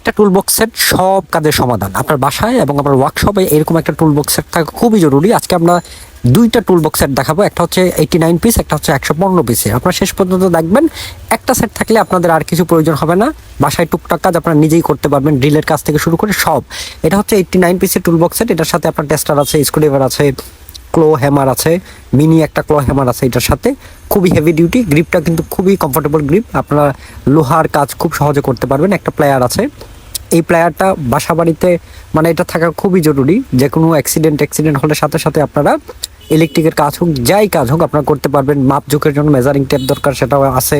একটা টুল সেট সব কাজের সমাধান। আপনার বাসায় এবং আপনার ওয়ার্কশপে এরকম একটা টুল সেট থাকা খুবই জরুরি। আজকে আমরা দুইটা টুল বক্স সেট দেখাবো। একটা হচ্ছে এইটি নাইন পিস একটা হচ্ছে একশো পনেরো পিসে আপনার শেষ পর্যন্ত দেখবেন, একটা সেট থাকলে আপনাদের আর কিছু প্রয়োজন হবে না। বাসায় টুকটাক কাজ আপনারা নিজেই করতে পারবেন ড্রিলের কাজ থেকে শুরু করে সব। এটা হচ্ছে এইটি নাইন পিসের টুল বক্স সেট এটার সাথে আপনার টেস্টার আছে স্ক্রুড্রাইভার আছে ক্লো হ্যামার আছে, মিনি একটা ক্লো হ্যামার আছে এটার সাথে। খুবই হেভি ডিউটি গ্রিপটা কিন্তু খুবই কমফোর্টেবল গ্রিপ আপনারা লোহার কাজ খুব সহজে করতে পারবেন, একটা প্লেয়ার আছে। এই প্লেয়ারটা বাসা বাড়িতে মানে এটা থাকা খুবই জরুরি যে কোনো অ্যাক্সিডেন্ট অ্যাক্সিডেন্ট হলে সাথে সাথে আপনারা ইলেকট্রিকের কাজ হোক, যাই কাজ হোক, আপনারা করতে পারবেন। মাপ ঝুঁকের জন্য মেজারিং টেপ দরকার, সেটাও আছে।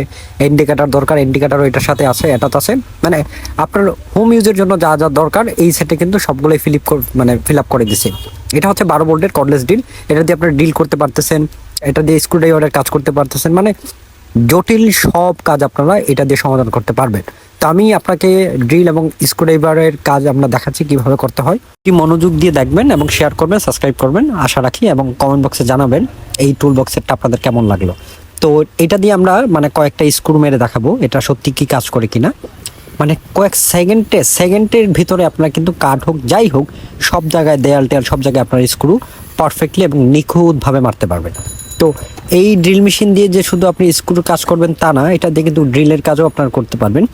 ইন্ডিকেটার দরকার ইন্ডিকেটারও এটার সাথে আছে, এটাতে আছে। মানে আপনার হোম ইউজের জন্য যা যা দরকার, এই সেটে কিন্তু সবগুলোই ফিলিপ মানে ফিল আপ করে দিছে। এটা হচ্ছে বারো বোল্টের কর্ডলেস ডিল এটা দিয়ে আপনারা ডিল করতে পারতেছেন, এটা দিয়ে স্ক্রুড্রাইভারের কাজ করতে পারতেছেন। মানে জটিল সব কাজ আপনারা এটা দিয়ে সমাধান করতে পারবেন। তো আমি আপনাকে ড্রিল এবং স্ক্রুড্রাইভারের কাজ আমরা দেখাচ্ছি কীভাবে করতে হয়। কি মনোযোগ দিয়ে দেখবেন এবং শেয়ার করবেন সাবস্ক্রাইব করবেন, আশা রাখি এবং কমেন্ট বক্সে জানাবেন এই টুল বক্সেরটা আপনাদের কেমন লাগল। তো এটা দিয়ে আমরা মানে কয়েকটা স্ক্রু মেরে দেখাবো, এটা সত্যি কি কাজ করে কিনা। মানে কয়েক সেকেন্ডে সেকেন্ডের ভিতরে আপনার কিন্তু কাঠ হোক, যাই হোক, সব জায়গায় দেয়াল টেয়াল, সব জায়গায় আপনার স্ক্রু পারফেক্টলি এবং নিখুঁতভাবে মারতে পারবেন। তো এই ড্রিল মেশিন দিয়ে যে শুধু আপনি স্ক্রুর কাজ করবেন তা না, এটা দিয়ে কিন্তু ড্রিলের কাজও আপনার করতে পারবেন।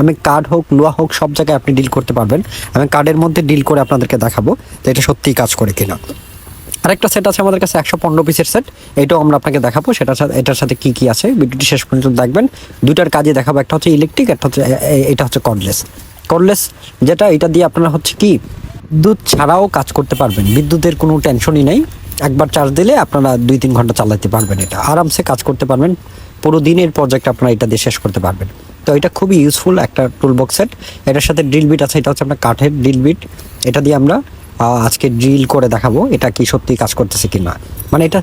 আমি কার্ড হোক লোহা হোক, সব জায়গায় আপনি ডিল করতে পারবেন। আমি কার্ডের মধ্যে ডিল করে আপনাদেরকে দেখাবো তো এটা সত্যিই কাজ করে কিনা। আরেকটা সেট আছে আমাদের কাছে, একশো পনেরো পিসের সেট এটাও আমরা আপনাকে দেখাবো। সেটার সাথে, এটার সাথে কি কি আছে, ভিডিওটি শেষ পর্যন্ত দেখবেন। দুইটার কাজে দেখাবো, একটা হচ্ছে ইলেকট্রিক একটা হচ্ছে এটা হচ্ছে কর্ডলেস কর্ডলেস যেটা, এটা দিয়ে আপনারা হচ্ছে কি বিদ্যুৎ ছাড়াও কাজ করতে পারবেন। বিদ্যুতের কোনো টেনশনই নেই। একবার চার্জ দিলে আপনারা দুই তিন ঘণ্টা চালাতে পারবেন এটা। আরামসে কাজ করতে পারবেন। পুরো দিনের প্রজেক্ট আপনারা এটা দিয়ে শেষ করতে পারবেন। তো এটা খুবই ইউজফুল একটা টুল বক্স সেট এটার সাথে ড্রিল বিট আছে, এটা হচ্ছে আপনার কাঠের ড্রিল বিট এটা দিয়ে আমরা আজকে ড্রিল করে দেখাবো এটা কি সত্যি কাজ করতেছে কি না মানে এটা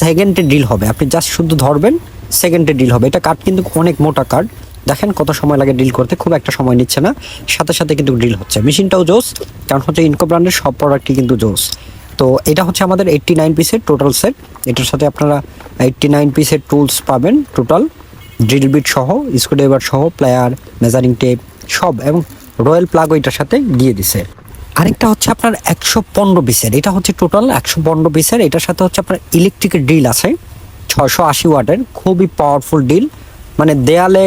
সেকেন্ডে ড্রিল হবে, আপনি জাস্ট শুধু ধরবেন সেকেন্ডে ড্রিল হবে। এটা কাঠ কিন্তু অনেক মোটা কাঠ। দেখেন কত সময় লাগে ড্রিল করতে, খুব একটা সময় নিচ্ছে না। সাথে সাথে কিন্তু ড্রিল হচ্ছে। মেশিনটাও জোস, কারণ হচ্ছে ইনকো ব্র্যান্ডের সব প্রোডাক্টই কিন্তু জোস। তো এটা হচ্ছে আমাদের এইট্টি নাইন পিসের টোটাল সেট এটার সাথে আপনারা এইট্টি নাইন পিসের টুলস পাবেন টোটাল ড্রিল বিট সহ স্ক্রুড্রাইভার সহ প্লেয়ার মেজারিং টেপ সব এবং রয়্যাল প্লাগ ওইটার সাথে দিয়ে দিছে। আরেকটা হচ্ছে আপনার একশো পনেরো পিসের এটা হচ্ছে টোটাল একশো পনেরো পিসের এটার সাথে হচ্ছে আপনার ইলেকট্রিকের ড্রিল আছে ছশো আশি ওয়াটের, খুবই পাওয়ারফুল ডিল মানে দেয়ালে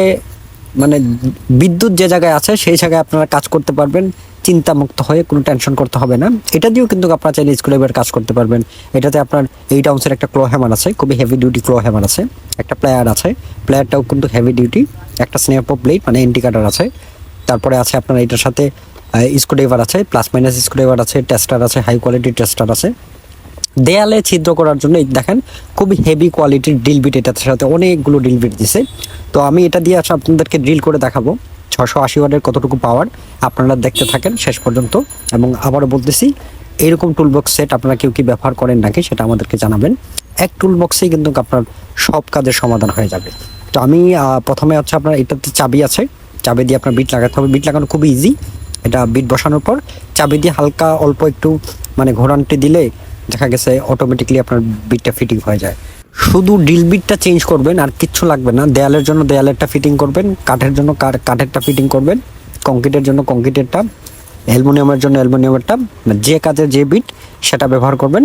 মানে বিদ্যুৎ যে জায়গায় আছে, সেই জায়গায় আপনারা কাজ করতে পারবেন। চিন্তামুক্ত হয়ে কোনো টেনশন করতে হবে না। এটা দিয়েও কিন্তু আপনারা চাইলে স্ক্রুড্রাইভার কাজ করতে পারবেন। এটাতে আপনার এইট আউন্সের একটা ক্লো হ্যামার আছে, খুবই হেভি ডিউটি ক্লো হ্যামার আছে, একটা প্লেয়ার আছে। প্লেয়ারটাও কিন্তু হেভি ডিউটি একটা স্নেপো প্লেট মানে ইন্ডিকেটার আছে। তারপরে আছে আপনার এটার সাথে স্ক্রুড্রাইভার আছে প্লাস মাইনাস স্ক্রুড্রাইভার আছে টেস্টার আছে হাই কোয়ালিটির টেস্টার আছে। দেয়ালে ছিদ্র করার জন্য দেখেন, খুবই হেভি কোয়ালিটির ড্রিল বিট এটার সাথে অনেকগুলো ড্রিল বিট দিছে। তো আমি এটা দিয়ে আসলে আপনাদেরকে ড্রিল করে দেখাবো। ছশো আশি ওয়াটের কতটুকু পাওয়ার আপনারা দেখতে থাকেন শেষ পর্যন্ত। এবং আবারও বলতেছি, এরকম টুলবক্স সেট আপনারা কেউ কি ব্যবহার করেন নাকি সেটা আমাদেরকে জানাবেন। এক টুলবক্সেই কিন্তু আপনার সব কাজের সমাধান হয়ে যাবে। তো আমি প্রথমে হচ্ছে আপনার এটাতে চাবি আছে। চাবি দিয়ে আপনার বিট লাগাতে হবে। বিট লাগানো খুব ইজি এটা বিট বসানোর পর চাবি দিয়ে হালকা অল্প একটু মানে ঘোরানটি দিলে দেখা গেছে অটোমেটিকলি আপনার বিটটা ফিটিং হয়ে যায়। শুধু ড্রিল বিটটা চেঞ্জ করবেন আর কিচ্ছু লাগবে না। দেয়ালের জন্য দেয়ালেরটা ফিটিং করবেন, কাঠের জন্য কাঠেরটা ফিটিং করবেন কংক্রিটের জন্য কংক্রিটেরটা অ্যালুমিনিয়ামের জন্য অ্যালুমিনিয়ামেরটা মানে যে কাজের যে বিট সেটা ব্যবহার করবেন।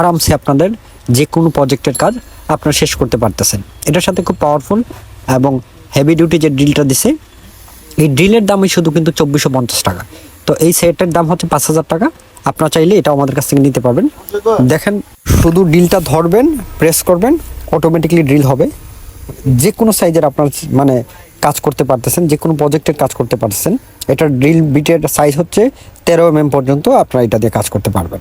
আরামসে আপনাদের যে কোনো প্রজেক্টের কাজ আপনারা শেষ করতে পারতেছেন। এটার সাথে খুব পাওয়ারফুল এবং হেভি ডিউটি যে ড্রিলটা দিছে, এই ড্রিলের দামই শুধু কিন্তু চব্বিশশো পঞ্চাশ টাকা। তো এই সেটের দাম হচ্ছে পাঁচ হাজার টাকা। আপনারা চাইলে এটা আমাদের কাছ থেকে নিতে পারবেন। দেখেন শুধু ড্রিলটা ধরবেন প্রেস করবেন অটোমেটিকলি ড্রিল হবে। যে কোনো সাইজের আপনার মানে কাজ করতে পারতেছেন যে কোনো প্রজেক্টের কাজ করতে পারতেছেন এটা ড্রিল বিটের সাইজ হচ্ছে তেরো এম পর্যন্ত আপনারা এটা দিয়ে কাজ করতে পারবেন।